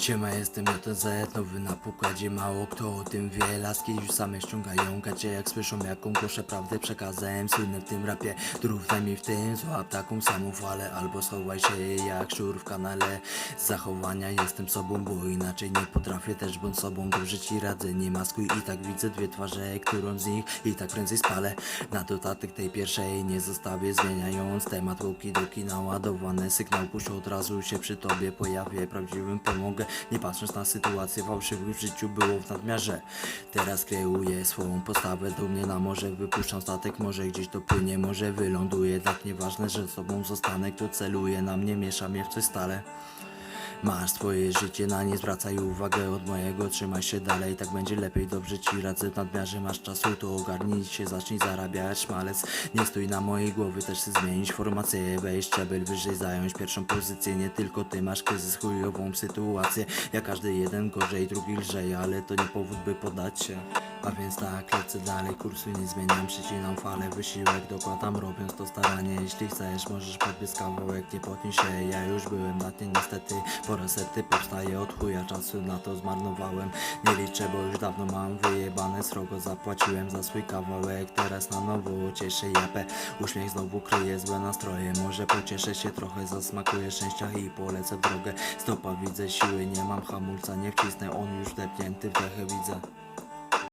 Siema, jestem JZ, nowy na pokładzie, mało kto o tym wie. Laski już same ściągają gacie, jak słyszą jaką głoszę prawdę przekazałem. Słynę w tym rapie, równaj mi w tym Złap taką samą falę, albo schowaj się jak szczur w kanale. Z zachowania jestem sobą, bo inaczej nie potrafię też bądź sobą Dobrze ci radzę, nie maskuj i tak widzę dwie twarze Którą z nich i tak prędzej spalę. Na dodatek tej pierwszej nie zostawię zmieniając temat łuki doki naładowany Sygnał puść od razu się przy tobie pojawię. Prawdziwym pomogę, nie patrząc na sytuację Fałszywych w życiu było w nadmiarze. Teraz kreuję swą postawę do mnie na morze Wypuszczam statek, może gdzieś dopłynie, może wyląduje. Tak nieważne, że z tobą zostanę Kto celuje na mnie, miesza mnie w coś stale Masz swoje życie, na nie zwracaj uwagę od mojego Trzymaj się dalej, tak będzie lepiej, dobrze ci radzę. W nadmiarze masz czasu, to ogarnij się, zacznij zarabiać szmalec Nie stój na mojej głowie, też chcę zmienić formację. Wejść szczebel wyżej, zająć pierwszą pozycję. Nie tylko ty masz kryzys, chujową sytuację. Ja każdy jeden gorzej, drugi lżej Ale to nie powód, by podać się a więc tak, lecę dalej, kursu nie zmieniam, przycinam falę, wysiłek dokładam, robiąc to staranie. Jeśli chcesz, możesz podbiec kawałek, nie potnij się, ja już byłem na tym niestety Po resety powstaje od chuja, czasu na to zmarnowałem. Nie liczę, bo już dawno mam wyjebane srogo Zapłaciłem za swój kawałek, teraz na nowo cieszę japę. Uśmiech znowu kryje złe nastroje, może pocieszę się trochę Zasmakuję szczęścia i polecę w drogę. Stopa widzę siły, nie mam hamulca, nie wcisnę, on już wdepnięty w dechę widzę